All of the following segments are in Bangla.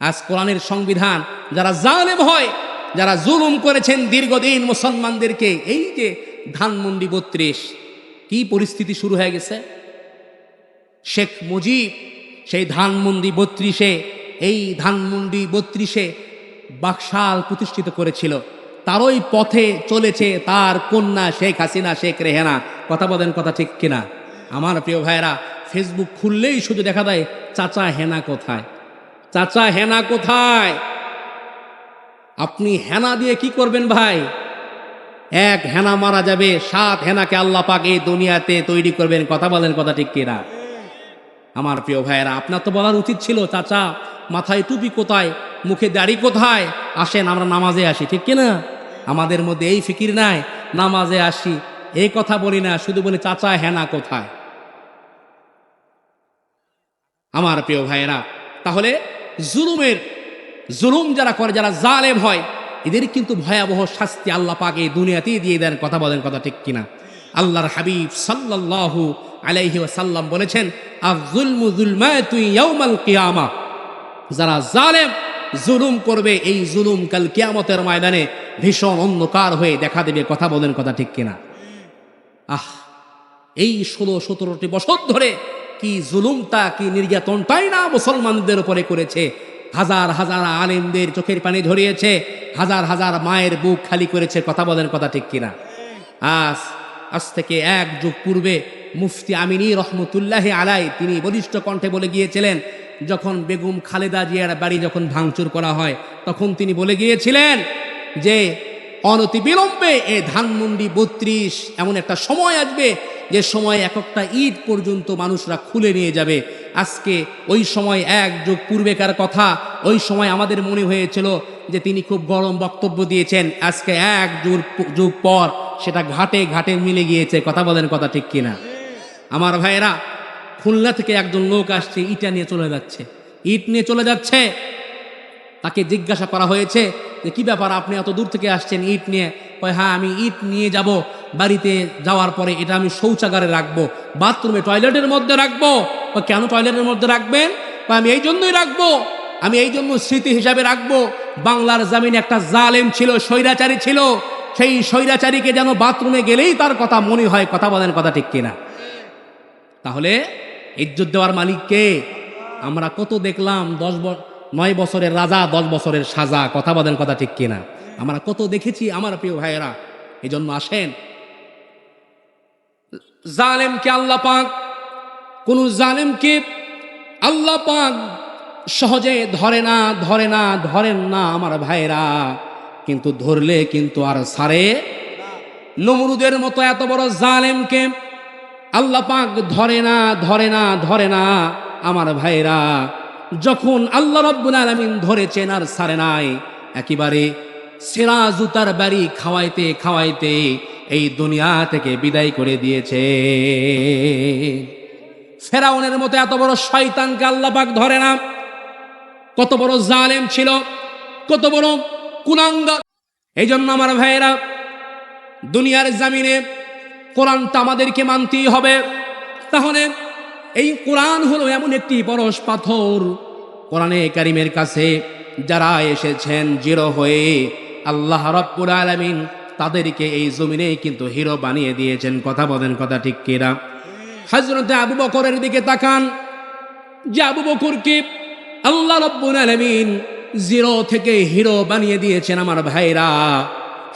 আজ কোরআনের সংবিধান, যারা জালেম হয়, যারা জুলুম করেছেন দীর্ঘদিন মুসলমানদেরকে, এই যে ধানমন্ডি বত্রিশ, কি পরিস্থিতি শুরু হয়ে গেছে? শেখ মুজিব সেই ধানমন্ডি বত্রিশে, এই ধানমন্ডি বত্রিশে বাকশাল প্রতিষ্ঠিত করেছিল। তারই পথে চলেছে তার কন্যা শেখ হাসিনা, শেখ রেহেনা। কথা বলেন কথা ঠিক কিনা? আমার প্রিয় ভাইরা ফেসবুক খুললেই শুধু দেখা দেয় চাচা হেনা কোথায়? চাচা, হেনা কোথায়? আপনি হেনা দিয়ে কি করবেন ভাই? এক হেনা মারা যাবে, সাত হেনাকে আল্লাহ পাক এই দুনিয়াতে তৈরি করবেন। কথা বলেন কথা ঠিক কিনা? আমার প্রিয় ভাইয়েরা, আপনার তো বলার উচিত ছিল, চাচা, মাথায় টুপি কোথায়, মুখে দাড়ি কোথায়? আসেন, আমরা নামাজে আসি, ঠিক কিনা? আমাদের মধ্যে এই ফিকির নাই, নামাজে আসি। এই কথা বলি না, শুধু বলি, চাচা, হেনা কোথায়? আমার প্রিয় ভাইয়েরা, তাহলে জুলুমের জুলুম যারা করে, যারা জালেম হয়, এদের কিন্তু ভয়াবহ শাস্তি আল্লাহ পাক দুনিয়াতেই দিয়ে দেন। কথা বলেন কথা ঠিক কিনা? আল্লাহর হাবিব সাল্লাল্লাহু আলাইহি ওয়াসাল্লাম বলেছেন আযুলমু যুলমাতুন ইয়াউমাল কিয়ামা। যারা জালেম, জুলুম করবে, এই জুলুম কাল কিয়ামতের ময়দানে ভীষণ অন্ধকার হয়ে দেখা দেবে। কথা বলেন কথা ঠিক কিনা? আহ, এই ষোলো সতেরোটি বছর ধরে কি জুলুমটা, কি নির্যাতনটাই না মুসলমানদের উপরে করেছে। হাজার হাজার আলেমদের চোখের পানি ধরিয়েছে, হাজার হাজার মায়ের বুক খালি করেছে, কথা বলেন কথা ঠিক কিনা? আজ আজ থেকে এক যুগ পূর্বে মুফতি আমিনী রহমতুল্লাহ আলাই তিনি বলিষ্ঠ কণ্ঠে বলে গিয়েছিলেন, যখন বেগম খালেদা জিয়ার বাড়ি যখন ভাঙচুর করা হয়, তখন তিনি বলে গিয়েছিলেন যে অনতি বিলম্বে এ ধানমন্ডি বত্রিশ এমন একটা সময় আসবে যে সময় এক একটা ঈদ পর্যন্ত মানুষরা খুলে নিয়ে যাবে, আজকে ওই সময় এক যুগ পূর্বেকার কথা, ওই সময় আমাদের মনে হয়েছিল যে তিনি খুব গরম বক্তব্য দিয়েছেন, আজকে এক যুগ যুগ পর সেটা ঘাটে ঘাটে মিলে গিয়েছে, কথা বলেন কথা ঠিক কিনা? আমার ভাইয়েরা, খুলনা থেকে একজন লোক আসছে, ইটা নিয়ে চলে যাচ্ছে। ইট নিয়ে চলে যাচ্ছে, তাকে জিজ্ঞাসা করা হয়েছে যে, কি ব্যাপার, আপনি এত দূর থেকে আসছেন ইট নিয়ে? কয় হ্যাঁ আমি ইট নিয়ে যাব। বাড়িতে যাওয়ার পরে এটা আমি শৌচাগারে রাখব বাথরুমে টয়লেটের মধ্যে রাখব। কয়, কেন টয়লেটের মধ্যে রাখবেন? কয়, আমি এই জন্যই রাখব আমি এই জন্য স্মৃতি হিসাবে রাখব। বাংলার জামিনে একটা জালেম ছিল স্বৈরাচারী ছিল। সেই স্বৈরাচারীকে যেন বাথরুমে গেলেই তার কথা মনে হয় কথা বলেন কথা ঠিক কিনা। তাহলে ইজ্জত দেওয়ার মালিককে আমরা কত দেখলাম দশ ব- নয় বছরের রাজা দশ বছরের সাজা কথা বলেন কথা ঠিক কিনা। আমরা কত দেখেছি আমার প্রিয় ভাইয়েরা। এই জন্য আসেন জালেমকে আল্লাহ পাক? কোন জালেমকে আল্লাহ পাক সহজে ধরে না ধরে না, ধরেন না আমার ভাইয়েরা কিন্তু ধরলে কিন্তু আর সারে নমরুদের মতো এত বড় জালেমকে আল্লাহ পাক ধরে না ধরে না ধরে না আমার ভাইরা। যখন আল্লাহ রব্বুল আলামিন ধরেছেন আর সারে নাই, একেবারে সেরা জুতার বাড়ি খাওয়াইতে খাওয়াইতে এই দুনিয়া থেকে বিদায় করে দিয়েছে। ফেরাউনের মতো এত বড় শয়তানকে আল্লাহ ধরে না। কত বড় জালেম ছিল, কত বড় কুলাঙ্গার। এই জন্য আমার ভাইয়েরা, দুনিয়ার জামিনে কোরআনটা আমাদেরকে মানতেই হবে। তাহলে এই কোরআন হলো এমন একটি পরশ পাথর। কোরআনে কারিমের কাছে যারা এসেছেন, জিরো হয়ে আল্লাহ রব্বুল আলামিন তাদেরকে এই জমিনে কিন্তু হিরো বানিয়ে দিয়েছেন। কথা বলেন, কথা ঠিক কিনা? হজরতে আবু বকরের দিকে তাকান। যে আবু বকরকে আল্লাহ রব্বুল আলামিন জিরো থেকে হিরো বানিয়ে দিয়েছেন আমার ভাইরা।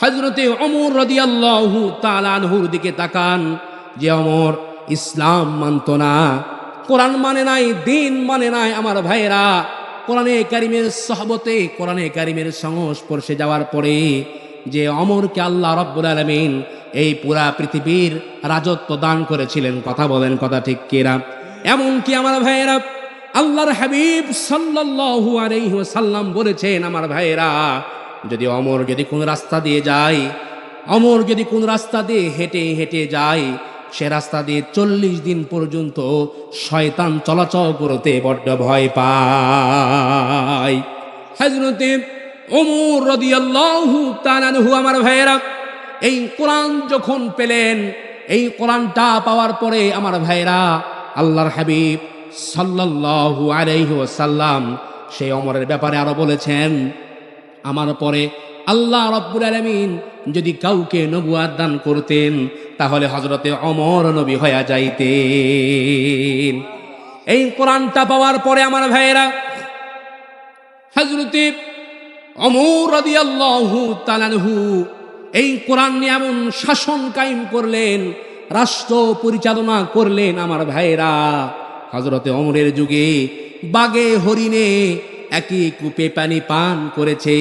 হজরতে অমর রদিয়াল্লাহু তালানহুর দিকে তাকান। যে অমর ইসলাম মানত না, কোরআন মানে নাই, দিন মানে নাই আমার ভাইরা। কোরআনে কারিমের সহবতে, কোরআনে কারিমের সংস্পর্শে যাওয়ার পরে যে অমরকে আল্লাহ রব্বুল আলমিন এই পুরা পৃথিবীর রাজত্ব দান করেছিলেন। কথা বলেন, কথা ঠিক কিনা? এমনকি আমার ভাইয়েরা, আল্লাহর হাবিব আলাইহি ওয়াসাল্লাম বলেছেন, আমার ভাইয়েরা, যদি অমর যদি কোন রাস্তা দিয়ে যায়, অমর যদি কোন রাস্তা দিয়ে হেঁটে হেঁটে যায়, সে রাস্তা দিয়ে চল্লিশ দিন পর্যন্ত শয়তান চলাচল করতে বড্ড ভয় পায়। হজরতে ওমর রদিয়াল্লাহু আমার ভাইয়েরা, এই কোরআন যখন পেলেন, এই কোরআনটা পাওয়ার পরে আমার ভাইয়েরা, আল্লাহর হাবিব সাল্লাল্লাহু আলাইহি ওয়াসাল্লাম সেই অমরের ব্যাপারে আরও বলেছেন, আমার পরে আল্লাহ রব্বুল আলমিন যদি কাউকে নবুয়াদ দান করতেন, তাহলে হজরতে অমর নবী হয়ে যাইতেন। এই কোরআনটা পাওয়ার পরে আমার ভাইয়েরা হজরতে এই কোরআন এমন শাসন কায়েম করলেন, রাষ্ট্র পরিচালনা করলেন আমার ভাইয়েরা। হজরতে অমরের যুগে বাগে হরিণে একই কূপে পানি পান করেছে,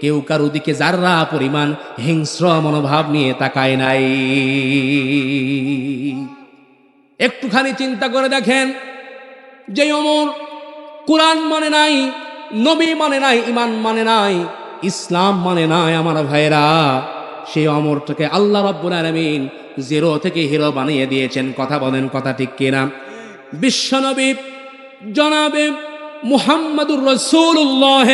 কেউ কারও দিকে যাররা পরিমাণ হিংস্র মনোভাব নিয়ে তাকায় নাই। একটুখানি চিন্তা করে দেখেন, যে অমর কোরআন মানে নাই নবী মানে নাই ইমান মানে নাই, ইসলাম মানে নাই আমার ভাইরা সেই অমরটাকে আল্লাহ রব্বুল আলমিন জিরো থেকে হিরো বানিয়ে দিয়েছেন। কথা বলেন, কথা ঠিক কিনা? বিশ্বনবী জনাবে মুহাম্মদুর রসুল্লাহ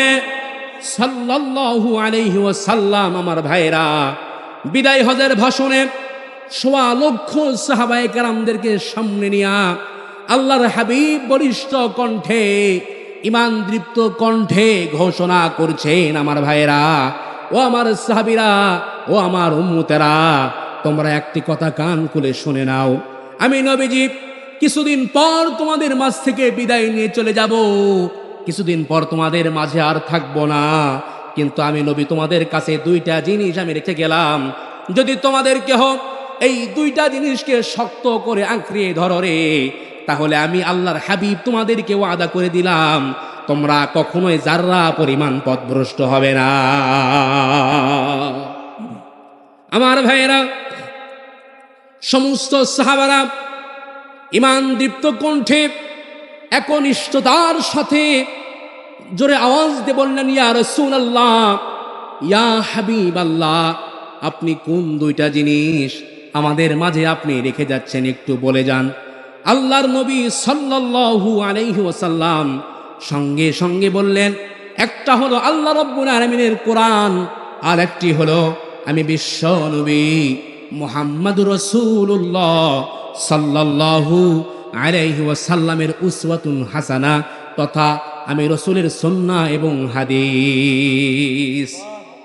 সাল্লাল্লাহু আলাইহি ওয়াসাল্লাম আমার ভাইরা বিদায় হজের ভাষণে সোয়া লক্ষ সাহাবায়ে কেরামদেরকে সামনে নিয়া আল্লাহর হাবিব বলিষ্ঠ কণ্ঠে ইমান দৃপ্ত কণ্ঠে ঘোষণা করছেন আমার ভাইরা ও আমার সাহাবিরা, ও আমার উম্মতেরা, তোমরা একটি কথা কান খুলে শুনে নাও। আমি নবীজি, কিছুদিন পর তোমাদের মাঝ থেকে বিদায় নিয়ে চলে যাব। কিছুদিন পর তোমাদের মাঝে আর থাকব না। কিন্তু আমি নবী, তোমাদের কাছে দুইটা জিনিস আমি রেখে গেলাম। যদি তোমাদের কেহ এই দুইটা জিনিসকে শক্ত করে আঁকড়িয়ে ধরো রে তাহলে আমি আল্লাহর হাবিব তোমাদেরকে ওয়াদা করে দিলাম, তোমরা কখনোই যাররা পরিমাণ পথভ্রষ্ট হবে না। আমার ভাইয়েরা, সমস্ত সাহাবারা ইমান দীপ্ত কণ্ঠে একনিষ্ঠতার সাথে জোরে আওয়াজ দিয়ে বললেন, ইয়া রসুন আল্লাহ ইয়া হাবিব আল্লাহ আপনি কোন দুইটা জিনিস আমাদের মাঝে আপনি রেখে যাচ্ছেন একটু বলে যান। আল্লাহর নবী সাল্লাল্লাহু আলাইহি ওয়াসাল্লাম সঙ্গে সঙ্গে বললেন, একটা হলো আল্লাহ রব্বুল আলামিনের কোরআন, আর একটি হলো আমি বিশ্ব নবী মুহাম্মদ রসুল্লাহ সাল্লাল্লাহু আলাইহি ওয়াসাল্লামের উসওয়াতুন হাসানা তথা আমি রসুলের সন্না এবং হাদিস।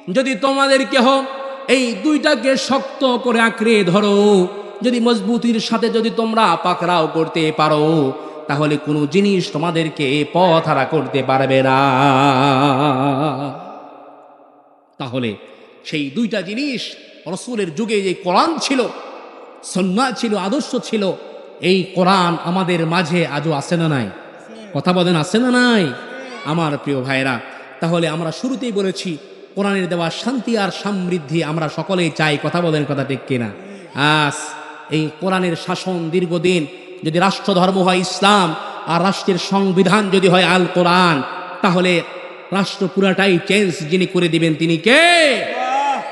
যদি তোমাদের কেহ এই দুইটাকে শক্ত করে আঁকড়ে ধরো। যদি মজবুতির সাথে যদি তোমরা পাকড়াও করতে পারো, তাহলে কোনো জিনিস তোমাদেরকে পথ হারা করতে পারবে না। তাহলে সেই দুইটা জিনিস রসুলের যুগে যে কোরআন ছিল সন্না ছিল, আদর্শ ছিল, এই কোরআন আমাদের মাঝে আজও আসে না নাই? কথা বলেন আসে না নাই? আমার প্রিয় ভাইরা তাহলে আমরা শুরুতেই বলেছি, কোরআনের দেওয়া শান্তি আর সমৃদ্ধি আমরা সকলেই চাই। কথা বলেন কথা ঠিক কিনা? আস। এই কোরআনের শাসন দীর্ঘদিন যদি রাষ্ট্র ধর্ম হয় ইসলাম আর রাষ্ট্রের সংবিধান যদি হয় আল কোরআন, তাহলে রাষ্ট্র পুরাটাই চেঞ্জ যিনি করে দিবেন তিনি কে?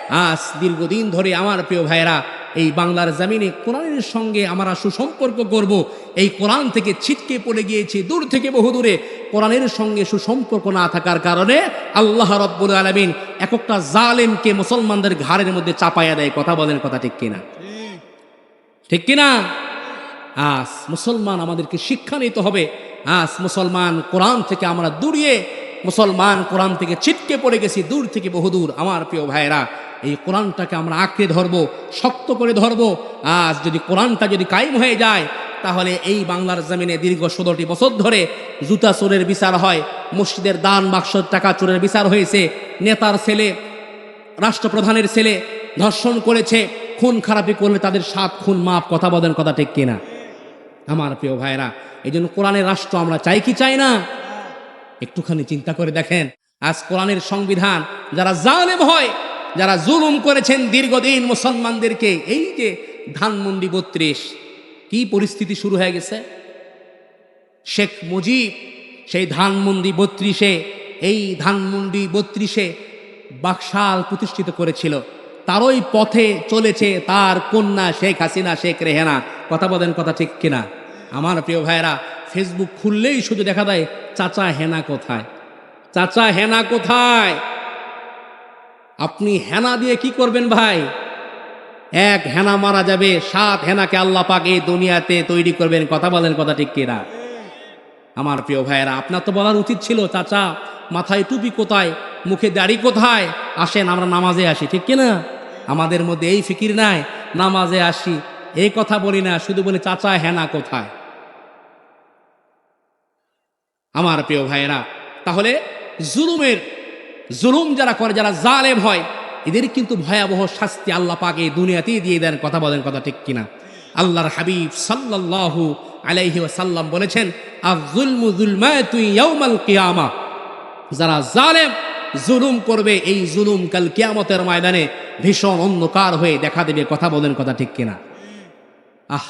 আজ দীর্ঘদিন ধরে আমার প্রিয় ভাইয়েরা, এই বাংলার জামিনে কোরআনের সঙ্গে আমরা সুসম্পর্ক করব। এই কোরআন থেকে ছিটকে পড়ে গিয়েছি, দূর থেকে বহু দূরে। কোরআনের সঙ্গে সুসম্পর্ক না থাকার কারণে আল্লাহ রব্বুল আলমিন এক একটা জালেমকে মুসলমানদের ঘাড়ের মধ্যে চাপাইয়া দেয়। কথা বলেন কথা ঠিক কিনা? ঠিক কিনা? আজ মুসলমান আমাদেরকে শিক্ষা নিতে হবে। আজ মুসলমান কোরআন থেকে আমরা দূরিয়ে, মুসলমান কোরআন থেকে ছিটকে পড়ে গেছি, দূর থেকে বহুদূর। আমার প্রিয় ভাইয়েরা, এই কোরআনটাকে আমরা আঁকড়ে ধরবো, শক্ত করে ধরবো। আজ যদি কোরআনটা যদি কায়েম হয়ে যায়, তাহলে এই বাংলার জমিনে দীর্ঘ ষোলোটি বছর ধরে জুতা চোরের বিচার হয়, মসজিদের দান বাক্স, টাকা চোরের বিচার হয়েছে। নেতার ছেলে, রাষ্ট্রপ্রধানের ছেলে ধর্ষণ করেছে। খুন খারাপি করলে তাদের সাত খুন মাপ কথা বলেন কথা ঠিক কিনা? আমার প্রিয় ভাইরা এই জন্য কোরআনের রাষ্ট্র আমরা চাই কি চাই না? একটুখানি চিন্তা করে দেখেন, আজ কোরআনের সংবিধান যারা জালেম হয়, যারা জুলুম করেছেন দীর্ঘদিন মুসলমানদেরকে, এই যে ধানমন্ডি বত্রিশ, কি পরিস্থিতি শুরু হয়ে গেছে? শেখ মুজিব সেই ধানমন্ডি বত্রিশে, এই ধানমন্ডি বত্রিশে বাকশাল প্রতিষ্ঠিত করেছিল। তারই পথে চলেছে তার কন্যা শেখ হাসিনা, শেখ রেহেনা। কথা বলেন কথা ঠিক কিনা? আমার প্রিয় ভাইয়েরা ফেসবুক খুললেই শুধু দেখা দেয় চাচা হেনা কোথায়? চাচা হেনা কোথায়? আপনি হেনা দিয়ে কি করবেন ভাই? এক হেনা মারা যাবে, সাত হেনাকে আল্লাহ পাক এই দুনিয়াতে তৈরি করবেন। কথা বলেন কথা ঠিক কিনা? আমার প্রিয় ভাইয়েরা, আপনার তো বলার উচিত ছিল, চাচা, মাথায় টুপি কোথায়? মুখে দাড়ি কোথায়? আসেন, আমরা নামাজে আসি, ঠিক কিনা? আমাদের মধ্যে এই ফিকির নাই, নামাজে আসি, এই কথা বলি না, শুধু বলি, চাচা, হেনা কোথায়? আমার প্রিয় ভাইয়েরা, তাহলে জুলুমের, জুলুম যারা করে, যারা জালেম হয়, এদের কিন্তু ভয়াবহ শাস্তি আল্লাহ পাক দুনিয়াতেই দিয়ে দেন, কথা বলেন কথা ঠিক কিনা। আল্লাহর হাবিব সাল্লাল্লাহু আলাইহি ওয়াসাল্লাম বলেছেন যারা জালেম, জুলুম করবে, এই জুলুম কাল কিয়ামতের ময়দানে ভীষণ অন্ধকার হয়ে দেখা দেবে, কথা বলেন কথা ঠিক কিনা। আহ,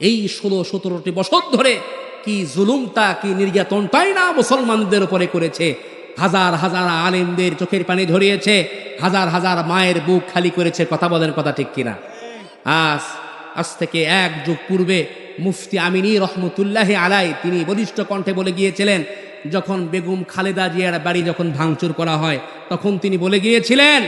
এই ষোলো সতেরোটি বছর ধরে কি জুলুমটা, কি নির্যাতনটাই না মুসলমানদের উপরে করেছে। হাজার হাজার আলেমদের চোখের পানি ধরিয়েছে, হাজার হাজার মায়ের বুক খালি করেছে, কথা বলেন কথা ঠিক কিনা। আজ আজ থেকে এক যুগ পূর্বে মুফতি আমিনী রহমতুল্লাহ আলাই তিনি বলিষ্ঠ কণ্ঠে বলে গিয়েছিলেন, যখন বেগম খালেদা জিয়ার বাড়ি যখন ভাঙচুর করা হয়, তখন তিনি বলে গিয়েছিলেন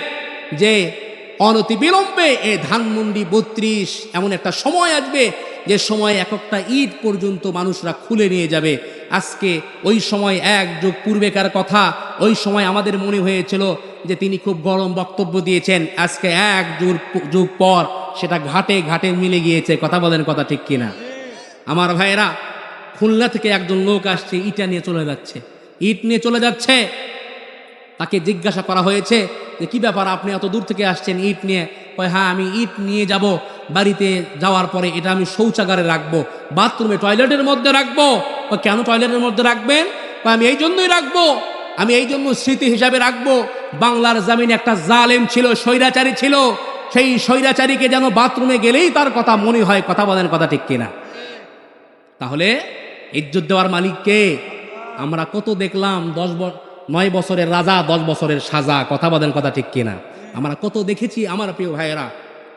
যে অনতি বিলম্বে এ ধানমন্ডি বত্রিশ এমন একটা সময় আসবে, যে সময় এক একটা ইট পর্যন্ত মানুষরা খুলে নিয়ে যাবে। আজকে ওই সময় এক যুগ পূর্বেকার কথা, ওই সময় আমাদের মনে হয়েছিল যে তিনি খুব গরম বক্তব্য দিয়েছেন, আজকে এক যুগ যুগ পর সেটা ঘাটে ঘাটে মিলে গিয়েছে। কথা বলেন কথা ঠিক কিনা? আমার ভাইয়েরা, খুলনা থেকে একজন লোক আসছে, ইটা নিয়ে চলে যাচ্ছে। ইট নিয়ে চলে যাচ্ছে, তাকে জিজ্ঞাসা করা হয়েছে যে কি ব্যাপার আপনি এত দূর থেকে আসছেন ইট নিয়ে? কয় হ্যাঁ আমি ইট নিয়ে যাব বাড়িতে যাওয়ার পরে এটা আমি শৌচাগারে রাখব বাথরুমে টয়লেটের মধ্যে রাখব। কয়, কেন টয়লেটের মধ্যে রাখবেন? কয়, আমি এই জন্যই রাখব আমি এই জন্য স্মৃতি হিসাবে রাখব। বাংলার জামিনে একটা জালেম ছিল স্বৈরাচারী ছিল সেই স্বৈরাচারীকে যেন বাথরুমে গেলেই তার কথা মনে হয় কথা বলেন কথা ঠিক কিনা? তাহলে ইজ্জত দেওয়ার মালিক কে? আমরা কত দেখলাম দশ বছর নয় বছরের রাজা, দশ বছরের সাজা। কথা বলেন কথা ঠিক কিনা? আমরা কত দেখেছি আমার প্রিয় ভাইয়েরা।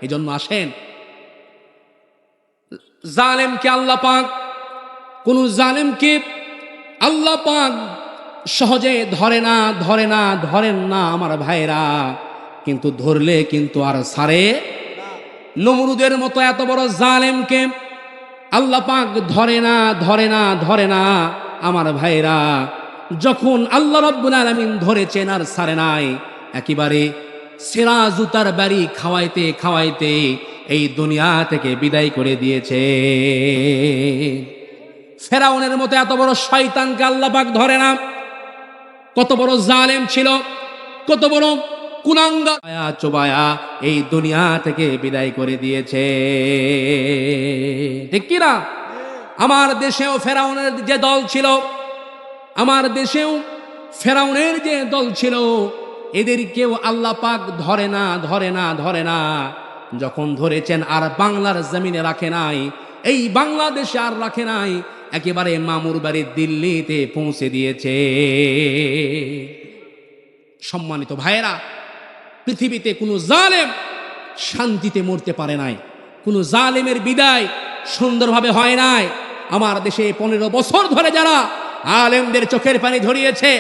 এই জন্য আসেন জালেমকে আল্লাহ পাক? কোন জালেমকে আল্লাহ পাক সহজে ধরে না ধরে না, ধরেন না আমার ভাইরা কিন্তু ধরলে কিন্তু আর সারে নমরুদের মতো এত বড় জালেমকে আল্লাহ পাক ধরে না ধরে না ধরে না আমার ভাইরা যখন আল্লাহ রব্বুল আলামিন ধরেছেন আর সারে নাই, একেবারে সেরা জুতার বাড়ি খাওয়াইতে খাওয়াইতে এই দুনিয়া থেকে বিদায় করে দিয়েছে। ফেরাউনের মতো এত বড় শয়তানকে আল্লাহ পাক ধরে না। কত বড় জালেম ছিল, কত বড় কুলাঙ্গা। চোবায়া এই দুনিয়া থেকে বিদায় করে দিয়েছে। ঠিক কিনা? আমার দেশেও ফেরাউনের যে দল ছিল আমার দেশেও ফেরাউনের যে দল ছিল এদেরকেও আল্লাহ পাক ধরে না ধরে না ধরে না। যখন ধরেছেন আর বাংলার জমিনে রাখে নাই, এই বাংলাদেশে আর রাখে নাই, একেবারে মামুর বাড়ি দিল্লিতে পৌঁছে দিয়েছে। সম্মানিত ভাইয়েরা, পৃথিবীতে কোনো জালেম শান্তিতে মরতে পারে নাই, কোনো জালেমের বিদায় সুন্দরভাবে হয় নাই। আমার দেশে পনেরো বছর ধরে যারা আলেমদের চোখের পানি ধরিয়েছে।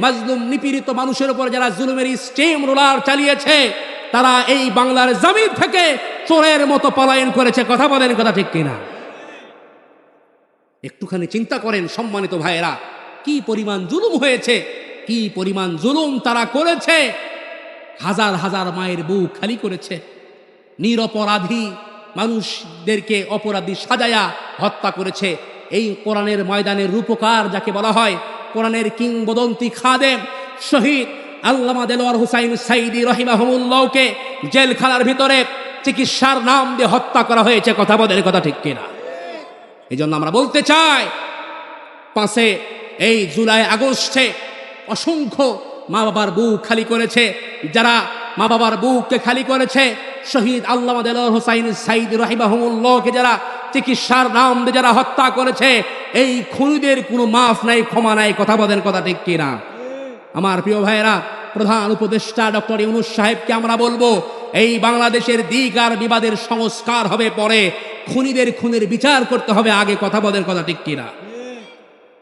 মাজলুম নিপীড়িত মানুষের উপর যারা জুলুমের স্টেম রোলার চালিয়েছে, তারা এই বাংলার জমিন থেকে চোরের মতো পলায়ন করেছে। কথা বলেন কথা ঠিক কিনা? একটুখানি চিন্তা করেন সম্মানিত ভাইয়েরা, কি পরিমাণ জুলুম হয়েছে, কি পরিমাণ জুলুম তারা করেছে। হাজার হাজার মায়ের বুক খালি করেছে। নিরপরাধী মানুষদেরকে অপরাধী সাজায়া হত্যা করেছে। এই কোরআনের ময়দানের রূপকার যাকে বলা হয়, কোরআনের কিংবদন্তি খাদেম, শহীদ আল্লামা দেলোয়ার হুসাইন সাইদি রহিমাহমুল্লাহকে জেলখানার ভিতরে চিকিৎসার নাম দিয়ে হত্যা করা হয়েছে। কথা বলেন, কথা ঠিক কিনা? এই জন্য আমরা বলতে চাই পাশে এই জুলাই আগস্টে অসংখ্য মা বাবার বুক খালি করেছে। যারা মা বাবার বুককে খালি করেছে, শহীদ আল্লাহ হোসাইন সাইদ রাহিবাহমুল্লাহকে যারা চিকিৎসার নাম দিয়ে যারা হত্যা করেছে, এই খুনিদের কোনো মাফ নাই, ক্ষমা নাই, কথা বলেন কথা ঠিক কিনা? আমার প্রিয় ভাইয়েরা, প্রধান উপদেষ্টা ডক্টর ইউনুস সাহেবকে আমরা বলব, এই বাংলাদেশের দিক আর বিবাদের সংস্কার হবে পরে, খুনিদের খুনের বিচার করতে হবে আগে, কথা বলেন কথা ঠিক কিনা?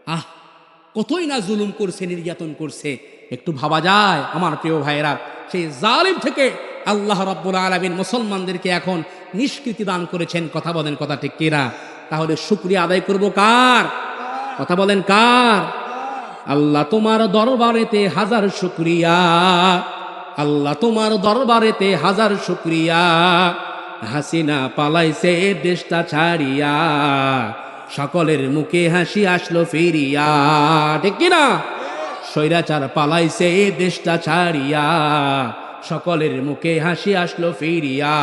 আহ, কতই না জুলুম করছে, নির্যাতন করছে, একটু ভাবা যায়, আমার প্রিয় ভাইয়েরা, সেই জালিম থেকে আল্লাহ রাব্বুল আলামিন মুসলমানদেরকে এখন নিষ্কৃতি দান করেছেন। কথা বলেন কথা ঠিক কিনা? তাহলে শুক্রিয়া আদায় করব কার? কথা বলেন কার? আল্লাহ তোমার দরবারেতে হাজার শুক্রিয়া। আল্লাহ তোমার দরবারেতে হাজার শুক্রিয়া। হাসিনা পালাইছে দেশটা ছাড়িয়া। সকলের মুখে হাসি আসলো ফিরিয়া। ঠিক কিনা? স্বৈরাচার পালাইছে দেশটা ছাড়িয়া। সকলের মুখে হাসি আসলো ফিরিয়া।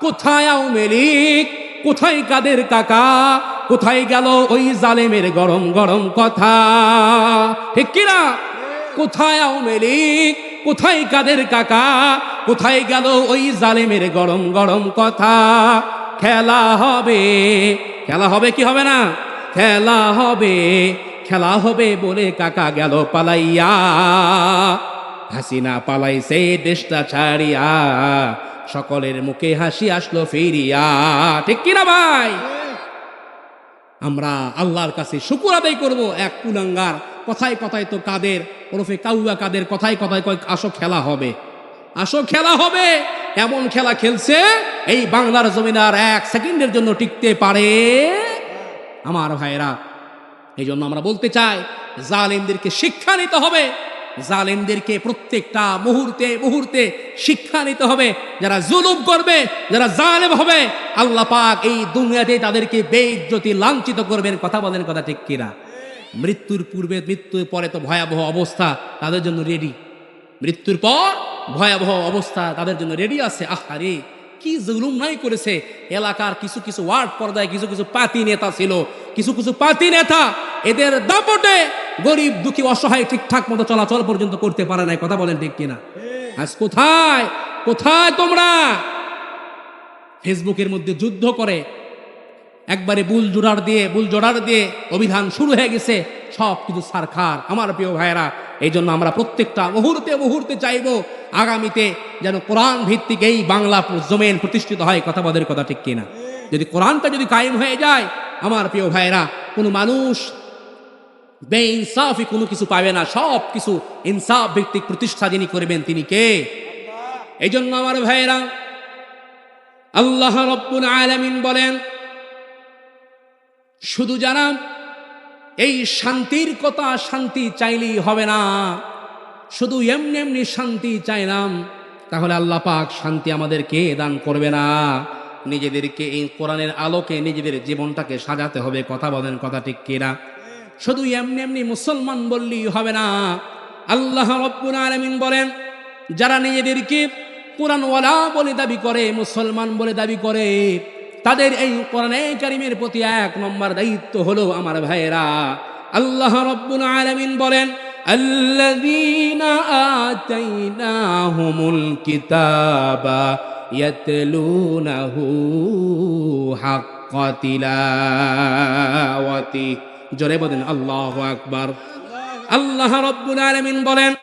কোথায় আওয়ামী লীগ? কোথায় কাদের কাকা? কোথায় গেল ওই জালেমের গরম গরম কথা? ঠিক কিনা কোথায় আওয়ামী লীগ? কোথায় কাদের কাকা? কোথায় গেল ওই জালেমের গরম গরম কথা? খেলা হবে খেলা হবে কি হবে না? খেলা হবে খেলা হবে বলে কাকা গেল পালাইয়া। হাসিনা পালাইছে দেশটা ছাড়িয়া। সকলের মুখে হাসি আসলো ফিরিয়া। ঠিক কিনা ভাই? আমরা আল্লাহর কাছে শুকুর আদায় করব। এক কুলাঙ্গার কথায় কথায় তো কাদের, ওরফে কাউয়া কাদের কথায় কথায় কয়, আসো খেলা হবে। আসো খেলা হবে। এমন খেলা খেলছে, এই বাংলার জমিন আর এক সেকেন্ডের জন্য টিকতে পারে। আমার ভাইরা এই জন্য আমরা বলতে চাই, জালেমদেরকে শিক্ষা নিতে হবে। জালেমদেরকে প্রত্যেকটা মুহূর্তে মুহূর্তে শিক্ষা নিতে হবে। যারা জুলুম করবে, যারা জালেম হবে, আল্লাহ পাক এই দুনিয়াতে তাদেরকে বেইজ্জতি লাঞ্ছিত করবেন। কথা বলেন কথা ঠিক কিনা? মৃত্যুর পূর্বে, মৃত্যুর পরে তো ভয়াবহ অবস্থা তাদের জন্য রেডি মৃত্যুর পর ভয়াবহ অবস্থা তাদের জন্য রেডি আছে। আহারে, কি জুলুম নাই করেছে। এলাকার কিছু কিছু ওয়ার্ড পর্দায় কিছু কিছু পাতি নেতা ছিল, কিছু কিছু পাতি নেতা এদের দাপটে গরিব দুঃখী অসহায় ঠিকঠাক মতো চলাচল পর্যন্ত করতে পারে নাই কথা বলেন ঠিক কিনা? আজ কোথায়? কোথায় তোমরা? ফেসবুকের মধ্যে যুদ্ধ করে একবারে বুল জোড়ার দিয়ে বুল জোড়ার দিয়ে অভিধান শুরু হয়ে গেছে সব কিছু সারখার। আমার প্রিয় ভাইয়েরা এই জন্য আমরা প্রত্যেকটা মুহূর্তে মুহূর্তে চাইব আগামীতে যেন কোরআন ভিত্তিক এই বাংলা জমেন প্রতিষ্ঠিত হয় কথা বদের কথা ঠিক কিনা? যদি কোরআনটা যদি কায়েম হয়ে যায় আমার প্রিয় ভাইয়েরা কোনো মানুষ বেইনসাফি কোনো কিছু পাবে না, সব কিছু ইনসাফ ভিত্তিক প্রতিষ্ঠা যিনি করবেন তিনি কে? এই জন্য আমার ভাইয়েরা, আল্লাহ রব্বুল আলামিন বলেন, শুধু জানা এই শান্তির কথা শান্তি চাইলেই হবে না, শুধু এমনি এমনি শান্তি চাইলাম তাহলে আল্লাহ পাক শান্তি আমাদেরকে দান করবে না। নিজেদেরকে এই কোরআনের আলোকে নিজেদের জীবনটাকে সাজাতে হবে, কথা বলেন কথা ঠিক কিনা? শুধু এমনি এমনি মুসলমান বললেই হবে না। আল্লাহ রব্বুল আলামিন বলেন, যারা নিজেদেরকে কোরআনওয়ালা বলে দাবি করে, মুসলমান বলে দাবি করে, তাদের এই কোরআনে কারিমের প্রতি এক নম্বর দায়িত্ব হলো আমার ভাইয়েরা। আল্লাহ রব্বুল আলামিন বলেন তিলাওয়াতি। জোরে বলেন আল্লাহ আকবার। আল্লাহ রব্বুল আলমিন বলেন